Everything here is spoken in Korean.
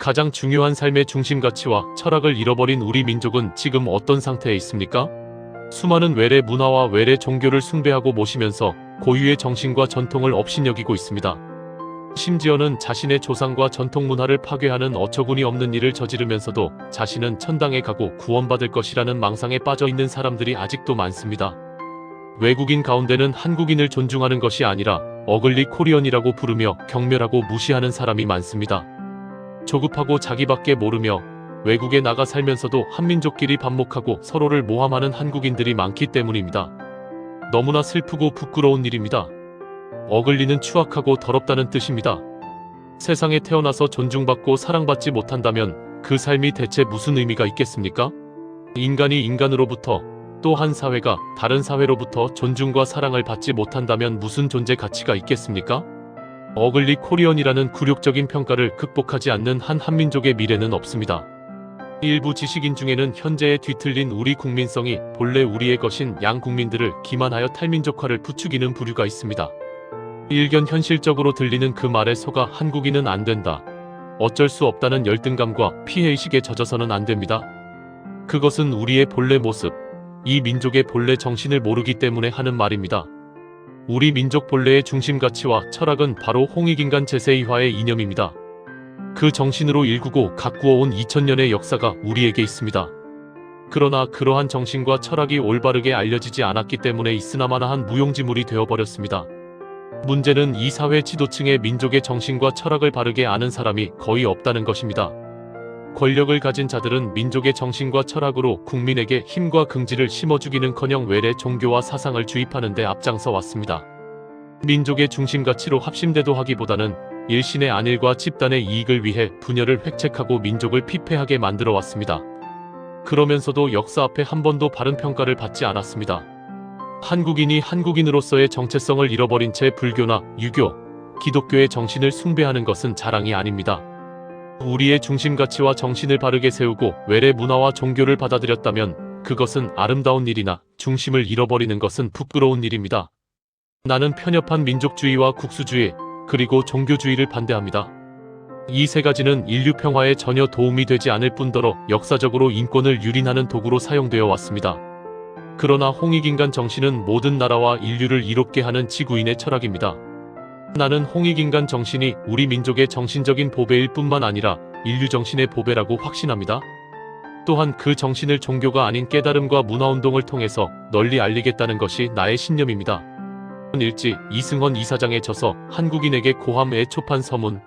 가장 중요한 삶의 중심 가치와 철학을 잃어버린 우리 민족은 지금 어떤 상태에 있습니까? 수많은 외래 문화와 외래 종교를 숭배하고 모시면서 고유의 정신과 전통을 업신여기고 있습니다. 심지어는 자신의 조상과 전통 문화를 파괴하는 어처구니 없는 일을 저지르면서도 자신은 천당에 가고 구원받을 것이라는 망상에 빠져 있는 사람들이 아직도 많습니다. 외국인 가운데는 한국인을 존중하는 것이 아니라 어글리 코리언이라고 부르며 경멸하고 무시하는 사람이 많습니다. 조급하고 자기밖에 모르며 외국에 나가 살면서도 한민족끼리 반목하고 서로를 모함하는 한국인들이 많기 때문입니다. 너무나 슬프고 부끄러운 일입니다. 어글리는 추악하고 더럽다는 뜻입니다. 세상에 태어나서 존중받고 사랑받지 못한다면 그 삶이 대체 무슨 의미가 있겠습니까? 인간이 인간으로부터 또 한 사회가 다른 사회로부터 존중과 사랑을 받지 못한다면 무슨 존재 가치가 있겠습니까? 어글리 코리언이라는 굴욕적인 평가를 극복하지 않는 한 한민족의 미래는 없습니다. 일부 지식인 중에는 현재에 뒤틀린 우리 국민성이 본래 우리의 것인 양 국민들을 기만하여 탈민족화를 부추기는 부류가 있습니다. 일견 현실적으로 들리는 그 말에 속아 한국인은 안 된다. 어쩔 수 없다는 열등감과 피해의식에 젖어서는 안 됩니다. 그것은 우리의 본래 모습, 이 민족의 본래 정신을 모르기 때문에 하는 말입니다. 우리 민족 본래의 중심 가치와 철학은 바로 홍익인간 제세이화의 이념입니다. 그 정신으로 일구고 가꾸어 온 2000년의 역사가 우리에게 있습니다. 그러나 그러한 정신과 철학이 올바르게 알려지지 않았기 때문에 있으나마나한 무용지물이 되어버렸습니다. 문제는 이 사회 지도층의 민족의 정신과 철학을 바르게 아는 사람이 거의 없다는 것입니다. 권력을 가진 자들은 민족의 정신과 철학으로 국민에게 힘과 긍지를 심어주기는커녕 외래 종교와 사상을 주입하는 데 앞장서 왔습니다. 민족의 중심 가치로 합심대도 하기보다는 일신의 안일과 집단의 이익을 위해 분열을 획책하고 민족을 피폐하게 만들어 왔습니다. 그러면서도 역사 앞에 한 번도 바른 평가를 받지 않았습니다. 한국인이 한국인으로서의 정체성을 잃어버린 채 불교나 유교, 기독교의 정신을 숭배하는 것은 자랑이 아닙니다. 우리의 중심 가치와 정신을 바르게 세우고 외래 문화와 종교를 받아들였다면 그것은 아름다운 일이나 중심을 잃어버리는 것은 부끄러운 일입니다. 나는 편협한 민족주의와 국수주의, 그리고 종교주의를 반대합니다. 이 세 가지는 인류 평화에 전혀 도움이 되지 않을 뿐더러 역사적으로 인권을 유린하는 도구로 사용되어 왔습니다. 그러나 홍익인간 정신은 모든 나라와 인류를 이롭게 하는 지구인의 철학입니다. 나는 홍익인간 정신이 우리 민족의 정신적인 보배일 뿐만 아니라 인류 정신의 보배라고 확신합니다. 또한 그 정신을 종교가 아닌 깨달음과 문화운동을 통해서 널리 알리겠다는 것이 나의 신념입니다. 일지 이승헌 이사장에 져서 한국인에게 고함 애초판 서문